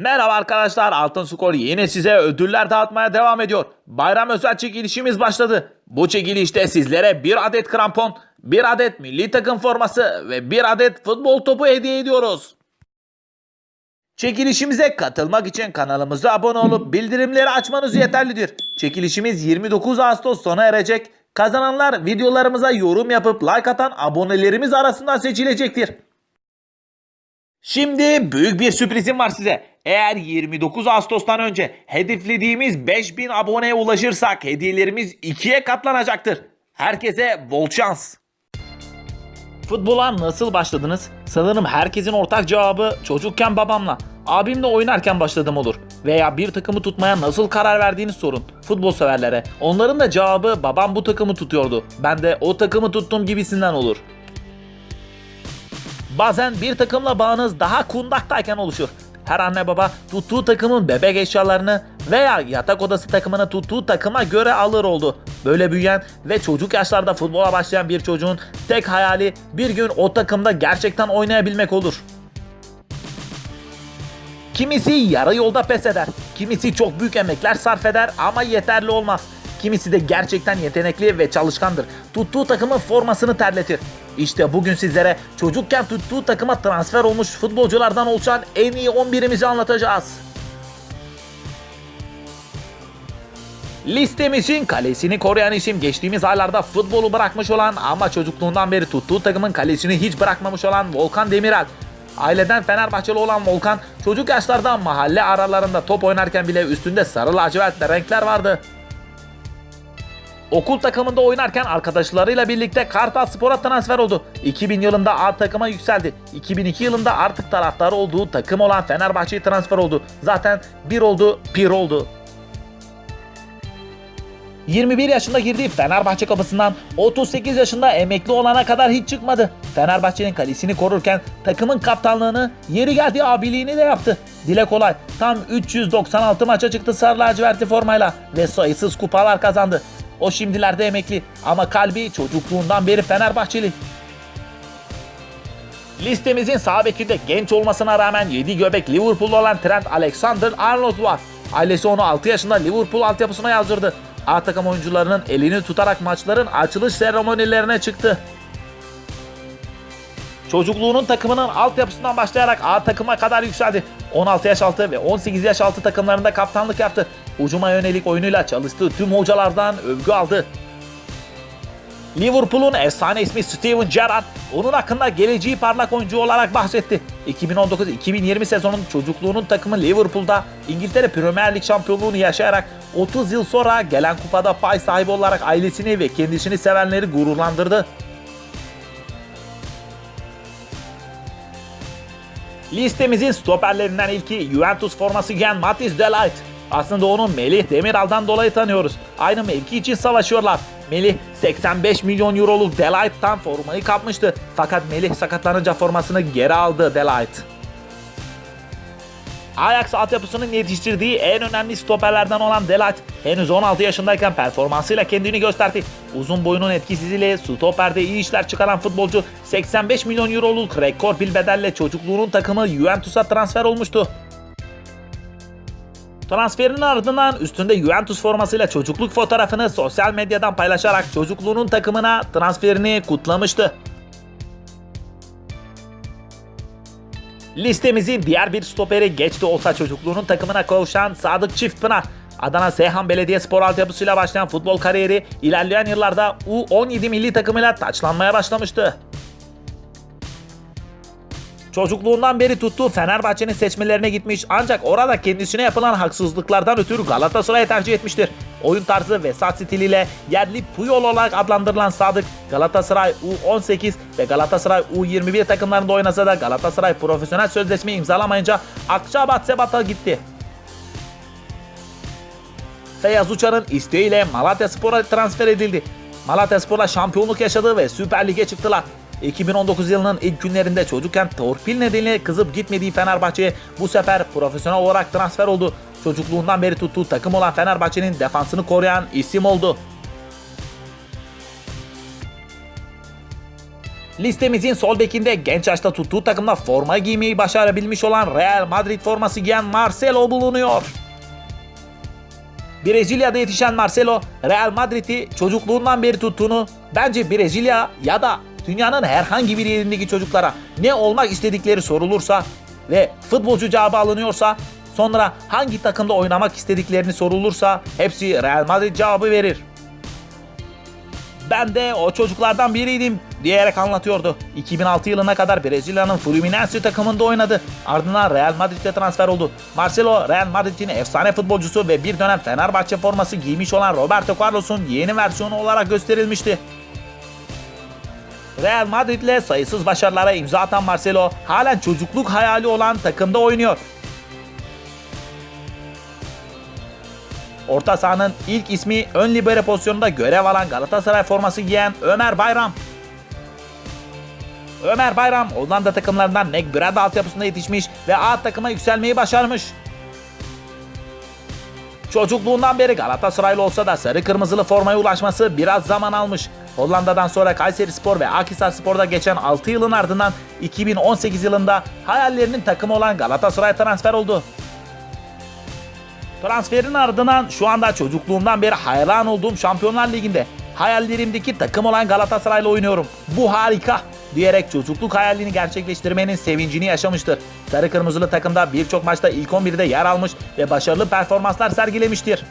Merhaba arkadaşlar Altın Skor yine size ödüller dağıtmaya devam ediyor. Bayram özel çekilişimiz başladı. Bu çekilişte sizlere bir adet krampon, bir adet milli takım forması ve bir adet futbol topu hediye ediyoruz. Çekilişimize katılmak için kanalımıza abone olup bildirimleri açmanız yeterlidir. Çekilişimiz 29 Ağustos sona erecek. Kazananlar videolarımıza yorum yapıp like atan abonelerimiz arasından seçilecektir. Şimdi büyük bir sürprizim var size. Eğer 29 Ağustos'tan önce hedeflediğimiz 5000 aboneye ulaşırsak hediyelerimiz ikiye katlanacaktır. Herkese bol şans. Futbola nasıl başladınız? Sanırım herkesin ortak cevabı çocukken babamla, abimle oynarken başladım olur. Veya bir takımı tutmaya nasıl karar verdiğini sorun futbol severlere. Onların da cevabı babam bu takımı tutuyordu. Ben de o takımı tuttum gibisinden olur. Bazen bir takımla bağınız daha kundaktayken oluşur. Her anne baba tuttuğu takımın bebek eşyalarını veya yatak odası takımını tuttuğu takıma göre alır oldu. Böyle büyüyen ve çocuk yaşlarda futbola başlayan bir çocuğun tek hayali bir gün o takımda gerçekten oynayabilmek olur. Kimisi yarı yolda pes eder. Kimisi çok büyük emekler sarf eder ama yeterli olmaz. Kimisi de gerçekten yetenekli ve çalışkandır. Tuttuğu takımın formasını terletir. İşte bugün sizlere çocukken tuttuğu takıma transfer olmuş futbolculardan oluşan en iyi 11'imizi anlatacağız. Listemizin kalesini koruyan isim geçtiğimiz aylarda futbolu bırakmış olan ama çocukluğundan beri tuttuğu takımın kalesini hiç bırakmamış olan Volkan Demirel. Aileden Fenerbahçeli olan Volkan çocuk yaşlarda mahalle aralarında top oynarken bile üstünde sarı lacivert renkler vardı. Okul takımında oynarken arkadaşlarıyla birlikte Kartal Spor'a transfer oldu. 2000 yılında A takıma yükseldi. 2002 yılında artık taraftarı olduğu takım olan Fenerbahçe'ye transfer oldu. Zaten bir oldu, pir oldu. 21 yaşında girdiği Fenerbahçe kapısından 38 yaşında emekli olana kadar hiç çıkmadı. Fenerbahçe'nin kalesini korurken takımın kaptanlığını, yeri geldiği abiliğini de yaptı. Dile kolay tam 396 maça çıktı sarı lacivertli formayla ve sayısız kupalar kazandı. O şimdilerde emekli ama kalbi çocukluğundan beri Fenerbahçeli. Listemizin sağ bekinde genç olmasına rağmen 7 göbek Liverpool'lu olan Trent Alexander-Arnold var. Ailesi onu 6 yaşında Liverpool altyapısına yazdırdı. A takım oyuncularının elini tutarak maçların açılış seremonilerine çıktı. Çocukluğunun takımının altyapısından başlayarak A takıma kadar yükseldi. 16 yaş altı ve 18 yaş altı takımlarında kaptanlık yaptı. Ucuma yönelik oyunuyla çalıştığı tüm hocalardan övgü aldı. Liverpool'un efsane ismi Steven Gerrard onun hakkında geleceği parlak oyuncu olarak bahsetti. 2019-2020 sezonun çocukluğunun takımı Liverpool'da İngiltere Premier Lig şampiyonluğunu yaşayarak 30 yıl sonra gelen kupada pay sahibi olarak ailesini ve kendisini sevenleri gururlandırdı. Listemizin stoperlerinden ilki Juventus forması giyen Matis Delight. Aslında onu Melih Demiral'dan dolayı tanıyoruz. Aynı mevki için savaşıyorlar. Melih 85 milyon euroluk Delight'tan formayı kapmıştı. Fakat Melih sakatlanınca formasını geri aldı Delight. Ajax altyapısının yetiştirdiği en önemli stoperlerden olan Delight henüz 16 yaşındayken performansıyla kendini gösterdi. Uzun boyunun etkisizliğiyle stoperde iyi işler çıkaran futbolcu 85 milyon euroluk rekor bir bedelle çocukluğunun takımı Juventus'a transfer olmuştu. Transferinin ardından üstünde Juventus formasıyla çocukluk fotoğrafını sosyal medyadan paylaşarak çocukluğunun takımına transferini kutlamıştı. Listemizin diğer bir stoperi geç de olsa çocukluğunun takımına kavuşan Sadık Çiftpınar. Adana Seyhan Belediyespor altyapısıyla başlayan futbol kariyeri ilerleyen yıllarda U17 milli takımıyla taçlanmaya başlamıştı. Çocukluğundan beri tuttuğu Fenerbahçe'nin seçmelerine gitmiş ancak orada kendisine yapılan haksızlıklardan ötürü Galatasaray'ı tercih etmiştir. Oyun tarzı ve saç stiliyle yerli Puyol olarak adlandırılan Sadık Galatasaray U18 ve Galatasaray U21 takımlarında oynasa da Galatasaray profesyonel sözleşme imzalamayınca Akçabat Sebat'a gitti. Feyyaz Uçar'ın isteğiyle Malatya Spor'a transfer edildi. Malatya Spor'la şampiyonluk yaşadı ve Süper Lig'e çıktılar. 2019 yılının ilk günlerinde çocukken torpil nedeniyle kızıp gitmediği Fenerbahçe'ye bu sefer profesyonel olarak transfer oldu. Çocukluğundan beri tuttuğu takım olan Fenerbahçe'nin defansını koruyan isim oldu. Listemizin sol bekinde genç yaşta tuttuğu takımda forma giymeyi başarabilmiş olan Real Madrid forması giyen Marcelo bulunuyor. Brezilya'da yetişen Marcelo, Real Madrid'i çocukluğundan beri tuttuğunu, bence Brezilya ya da dünyanın herhangi bir yerindeki çocuklara ne olmak istedikleri sorulursa ve futbolcu cevabı alınıyorsa, sonra hangi takımda oynamak istediklerini sorulursa hepsi Real Madrid cevabı verir. Ben de o çocuklardan biriydim diyerek anlatıyordu. 2006 yılına kadar Brezilya'nın Fluminense takımında oynadı. Ardından Real Madrid'e transfer oldu. Marcelo Real Madrid'in efsane futbolcusu ve bir dönem Fenerbahçe forması giymiş olan Roberto Carlos'un yeni versiyonu olarak gösterilmişti. Real Madrid'le sayısız başarılara imza atan Marcelo halen çocukluk hayali olan takımda oynuyor. Orta sahanın ilk ismi ön libero pozisyonunda görev alan Galatasaray forması giyen Ömer Bayram. Ömer Bayram Hollanda takımlarından Nek Breda altyapısında yetişmiş ve A takıma yükselmeyi başarmış. Çocukluğundan beri Galatasaraylı olsa da sarı kırmızılı formaya ulaşması biraz zaman almış. Hollanda'dan sonra Kayseri Spor ve Akhisar Spor'da geçen 6 yılın ardından 2018 yılında hayallerinin takımı olan Galatasaray transfer oldu. Transferin ardından şu anda çocukluğumdan beri hayran olduğum Şampiyonlar Ligi'nde hayallerimdeki takım olan Galatasaray'la oynuyorum. Bu harika diyerek çocukluk hayalini gerçekleştirmenin sevincini yaşamıştır. Sarı kırmızılı takımda birçok maçta ilk 11'de yer almış ve başarılı performanslar sergilemiştir.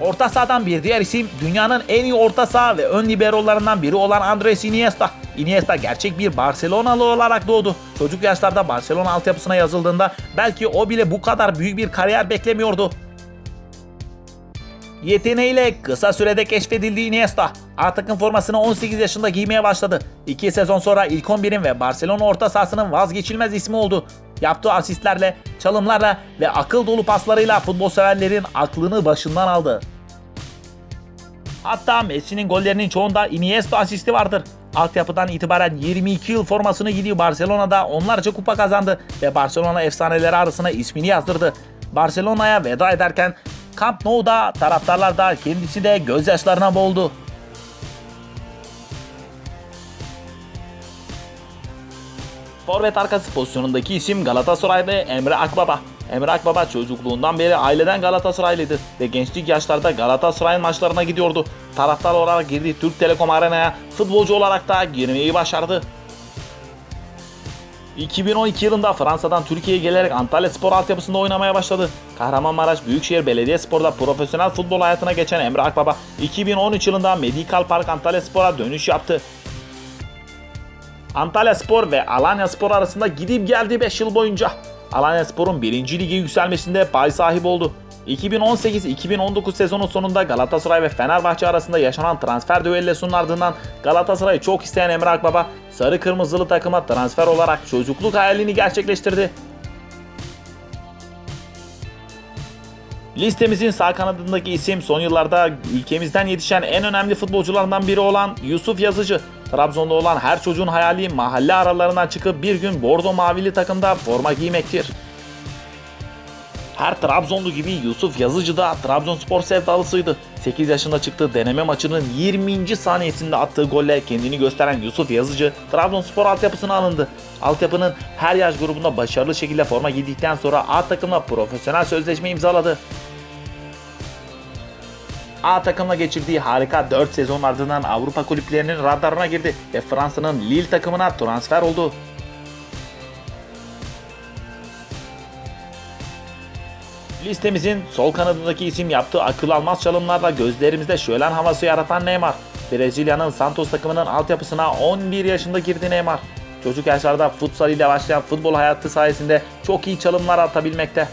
Orta sahadan bir diğer isim dünyanın en iyi orta saha ve ön liberolarından biri olan Andres Iniesta. Iniesta gerçek bir Barcelonalı olarak doğdu. Çocuk yaşlarda Barcelona altyapısına yazıldığında belki o bile bu kadar büyük bir kariyer beklemiyordu. Yeteneğiyle kısa sürede keşfedildi Iniesta. A takım formasını 18 yaşında giymeye başladı. 2 sezon sonra ilk 11'in ve Barcelona orta sahasının vazgeçilmez ismi oldu. Yaptığı asistlerle, çalımlarla ve akıl dolu paslarıyla futbol severlerin aklını başından aldı. Hatta Messi'nin gollerinin çoğunda Iniesta asisti vardır. Altyapıdan itibaren 22 yıl formasını giydiği Barcelona'da onlarca kupa kazandı ve Barcelona efsaneleri arasına ismini yazdırdı. Barcelona'ya veda ederken Camp Nou'da taraftarlar da kendisi de gözyaşlarına boğuldu. Forvet arkası pozisyonundaki isim Galatasaraylı Emre Akbaba. Emre Akbaba çocukluğundan beri aileden Galatasaraylıydı ve gençlik yaşlarda Galatasaray'ın maçlarına gidiyordu. Taraftar olarak girdiği Türk Telekom Arena'ya futbolcu olarak da girmeyi başardı. 2012 yılında Fransa'dan Türkiye'ye gelerek Antalya Spor altyapısında oynamaya başladı. Kahramanmaraş Büyükşehir Belediyespor'da profesyonel futbol hayatına geçen Emre Akbaba 2013 yılında Medical Park Antalya Spor'a dönüş yaptı. Antalya Spor ve Alanya Spor arasında gidip geldi 5 yıl boyunca. Alanya Spor'un 1. lige yükselmesinde pay sahibi oldu. 2018-2019 sezonu sonunda Galatasaray ve Fenerbahçe arasında yaşanan transfer düellosunun ardından Galatasaray'ı çok isteyen Emre Akbaba sarı kırmızılı takıma transfer olarak çocukluk hayalini gerçekleştirdi. Listemizin sağ kanadındaki isim son yıllarda ülkemizden yetişen en önemli futbolcularından biri olan Yusuf Yazıcı. Trabzon'da olan her çocuğun hayali mahalle aralarından çıkıp bir gün bordo mavili takımda forma giymektir. Her Trabzonlu gibi Yusuf Yazıcı da Trabzonspor sevdalısıydı. 8 yaşında çıktığı deneme maçının 20. saniyesinde attığı golle kendini gösteren Yusuf Yazıcı Trabzonspor altyapısına alındı. Altyapının her yaş grubunda başarılı şekilde forma giydikten sonra A takımla profesyonel sözleşme imzaladı. A takımla geçirdiği harika 4 sezon ardından Avrupa kulüplerinin radarına girdi ve Fransa'nın Lille takımına transfer oldu. Listemizin sol kanadındaki isim yaptığı akıl almaz çalımlarla gözlerimizde şölen havası yaratan Neymar. Brezilya'nın Santos takımının altyapısına 11 yaşında girdi Neymar. Çocuk yaşlarda futsal ile başlayan futbol hayatı sayesinde çok iyi çalımlar atabilmekte.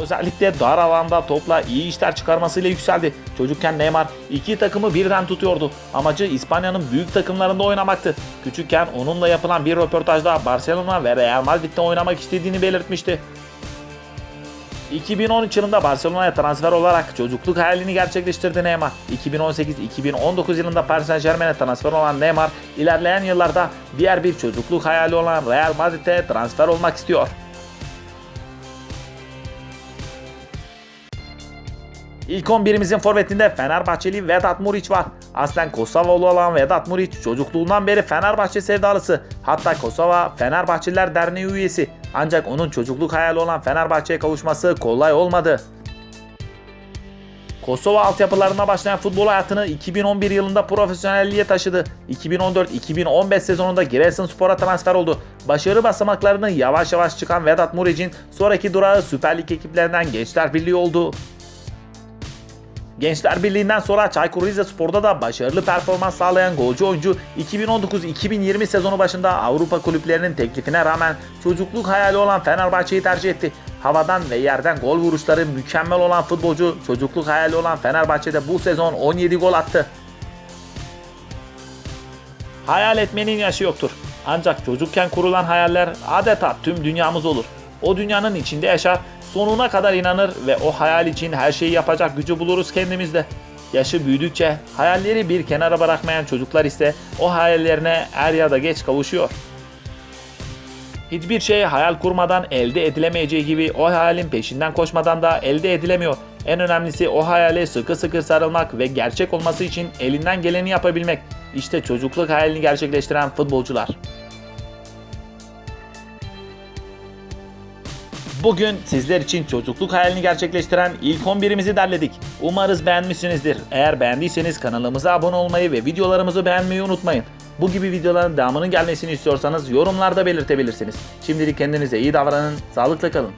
Özellikle dar alanda topla iyi işler çıkarmasıyla yükseldi. Çocukken Neymar iki takımı birden tutuyordu. Amacı İspanya'nın büyük takımlarında oynamaktı. Küçükken onunla yapılan bir röportajda Barcelona ve Real Madrid'de oynamak istediğini belirtmişti. 2013 yılında Barcelona'ya transfer olarak çocukluk hayalini gerçekleştirdi Neymar. 2018-2019 yılında Paris Saint Germain'e transfer olan Neymar, ilerleyen yıllarda diğer bir çocukluk hayali olan Real Madrid'e transfer olmak istiyor. İlk 11'imizin forvetinde Fenerbahçeli Vedat Muriç var. Aslen Kosovalı olan Vedat Muriç çocukluğundan beri Fenerbahçe sevdalısı. Hatta Kosova Fenerbahçeliler Derneği üyesi. Ancak onun çocukluk hayali olan Fenerbahçe'ye kavuşması kolay olmadı. Kosova altyapılarına başlayan futbol hayatını 2011 yılında profesyonelliğe taşıdı. 2014-2015 sezonunda Giresunspor'a transfer oldu. Başarı basamaklarını yavaş yavaş çıkan Vedat Muriç'in sonraki durağı Süper Lig ekiplerinden Gençler Birliği oldu. Gençler Birliği'nden sonra Çaykur Rizespor'da da başarılı performans sağlayan golcü oyuncu 2019-2020 sezonu başında Avrupa kulüplerinin teklifine rağmen çocukluk hayali olan Fenerbahçe'yi tercih etti. Havadan ve yerden gol vuruşları mükemmel olan futbolcu çocukluk hayali olan Fenerbahçe'de bu sezon 17 gol attı. Hayal etmenin yaşı yoktur. Ancak çocukken kurulan hayaller adeta tüm dünyamız olur. O dünyanın içinde yaşar, sonuna kadar inanır ve o hayal için her şeyi yapacak gücü buluruz kendimizde. Yaşı büyüdükçe hayalleri bir kenara bırakmayan çocuklar ise o hayallerine er ya da geç kavuşuyor. Hiçbir şey hayal kurmadan elde edilemeyeceği gibi o hayalin peşinden koşmadan da elde edilemiyor. En önemlisi o hayale sıkı sıkı sarılmak ve gerçek olması için elinden geleni yapabilmek. İşte çocukluk hayalini gerçekleştiren futbolcular. Bugün sizler için çocukluk hayalini gerçekleştiren ilk 11'imizi derledik. Umarız beğenmişsinizdir. Eğer beğendiyseniz kanalımıza abone olmayı ve videolarımızı beğenmeyi unutmayın. Bu gibi videoların devamının gelmesini istiyorsanız yorumlarda belirtebilirsiniz. Şimdilik kendinize iyi davranın, sağlıkla kalın.